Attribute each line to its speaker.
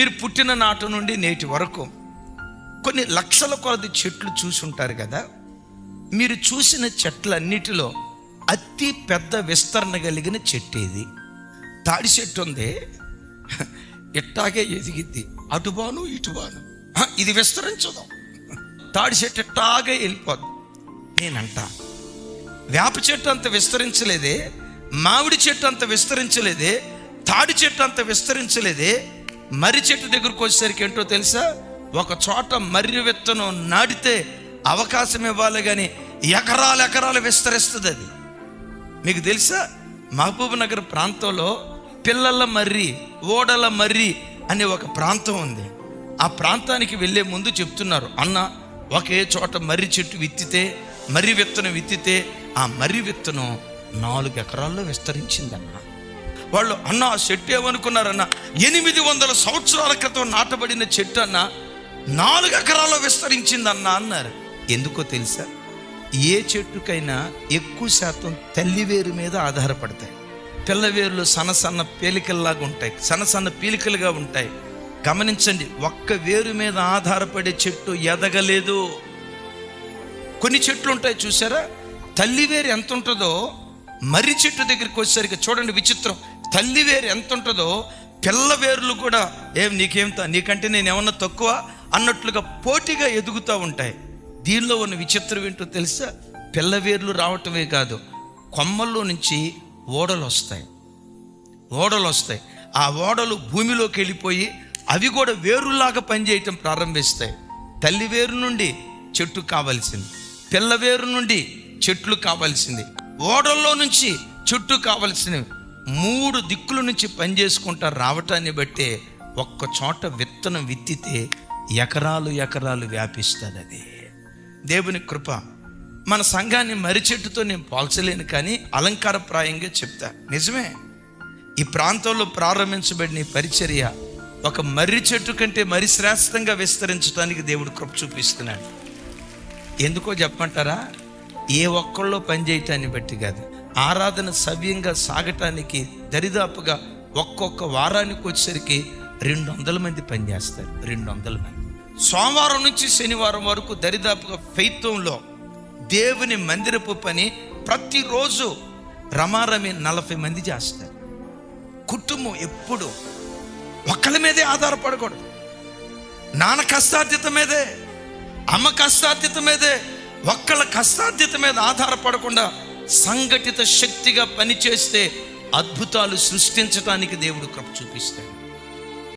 Speaker 1: మీరు పుట్టిన నాటి నుండి నేటి వరకు కొన్ని లక్షల కొలది చెట్లు చూసి ఉంటారు కదా? మీరు చూసిన చెట్లన్నిటిలో అతి పెద్ద విస్తరణ కలిగిన చెట్టు ఇది తాడి చెట్టు ఉంది. ఇట్టాగే ఎదిగిద్ది. అటుబాను ఇటుబాను. ఇది విస్తరించదు తాడి చెట్టు ఇట్టాగే వెళ్ళిపోద్ది. నేనంట వేప చెట్టు అంత విస్తరించలేదే మామిడి చెట్టు అంత విస్తరించలేదే తాడి చెట్టు అంత విస్తరించలేదే మర్రి చెట్టు దగ్గరకు వచ్చేసరికి ఏంటో తెలుసా? ఒక చోట మర్రి విత్తనం నాటితే అవకాశం ఇవ్వాలి కానీ ఎకరాలు ఎకరాలు విస్తరిస్తుంది అది. మీకు తెలుసా? మహబూబ్ నగర్ ప్రాంతంలో పిల్లల మర్రి ఓడల మర్రి అనే ఒక ప్రాంతం ఉంది. ఆ ప్రాంతానికి వెళ్ళే ముందు చెప్తున్నారు అన్న ఒకే చోట మర్రి చెట్టు విత్తితే మర్రి విత్తనం విత్తితే ఆ మర్రి విత్తనం నాలుగు ఎకరాల్లో విస్తరించిందన్నా. వాళ్ళు అన్న ఆ చెట్టు ఏమనుకున్నారన్న? ఎనిమిది వందల సంవత్సరాల క్రితం నాటబడిన చెట్టు అన్న నాలుగు ఎకరాల్లో విస్తరించిందన్న అన్నారు. ఎందుకో తెలుసా? ఏ చెట్టుకైనా ఎక్కువ శాతం తల్లివేరు మీద ఆధారపడతాయి. పిల్లవేరులు సన్న సన్న పీలికల్లాగా ఉంటాయి సన్న సన్న పీలికలుగా ఉంటాయి. గమనించండి ఒక్క వేరు మీద ఆధారపడే చెట్టు ఎదగలేదు. కొన్ని చెట్లు ఉంటాయి చూసారా? తల్లివేరు ఎంత ఉంటుందో మర్రి చెట్టు దగ్గరికి వచ్చేసరికి చూడండి విచిత్రం. తల్లి వేరు ఎంత ఉంటుందో పిల్ల వేర్లు కూడా ఏం నీకేం నీకంటే నేను ఏమన్నా తక్కువ అన్నట్లుగా పోటీగా ఎదుగుతూ ఉంటాయి. దీనిలో ఉన్న విచిత్రం ఏంటో తెలుసా? పిల్ల వేర్లు రావటమే కాదు కొమ్మల్లో నుంచి ఓడలు వస్తాయి. ఓడలు వస్తాయి. ఆ ఓడలు భూమిలోకి వెళ్ళిపోయి అవి కూడా వేరులాగా పనిచేయటం ప్రారంభిస్తాయి. తల్లి వేరు నుండి చెట్టు కావాల్సింది. పిల్ల వేరు నుండి చెట్లు కావాల్సింది. ఓడల్లో నుంచి చెట్టు కావాల్సినవి. మూడు దిక్కుల నుంచి పనిచేసుకుంటా రావటాన్ని బట్టే ఒక్క చోట విత్తనం విత్తితే ఎకరాలు ఎకరాలు వ్యాపిస్తుంది అది దేవుని కృప. మన సంఘాన్ని మర్రి చెట్టుతో నేను పోల్చలేను కానీ అలంకారప్రాయంగా చెప్తా. నిజమే. ఈ ప్రాంతంలో ప్రారంభించబడిన పరిచర్య ఒక మర్రి చెట్టు కంటే మరి శ్రేష్టంగా విస్తరించడానికి దేవుడు కృప చూపిస్తున్నాడు. ఎందుకో చెప్పమంటారా? ఏ ఒక్కళ్ళో పనిచేయటాన్ని బట్టి కాదు. ఆరాధన సవ్యంగా సాగటానికి దరిదాపుగా ఒక్కొక్క వారానికి వచ్చేసరికి రెండు వందల మంది పనిచేస్తారు రెండు వందల మంది. సోమవారం నుంచి శనివారం వరకు దరిదాపుగా ఫైత్వంలో దేవుని మందిరపు పని ప్రతిరోజు రమారమి నలభై మంది చేస్తారు. కుటుంబం ఎప్పుడు ఒకళ్ళ మీదే ఆధారపడకూడదు. నాన్న కష్టార్థిత మీదే అమ్మ కష్టార్జిత మీదే ఒక్కళ్ళ కష్టాధ్యత మీద ఆధారపడకుండా సంఘటిత శక్తిగా పనిచేస్తే అద్భుతాలు సృష్టించడానికి దేవుడు కృప చూపిస్తాడు.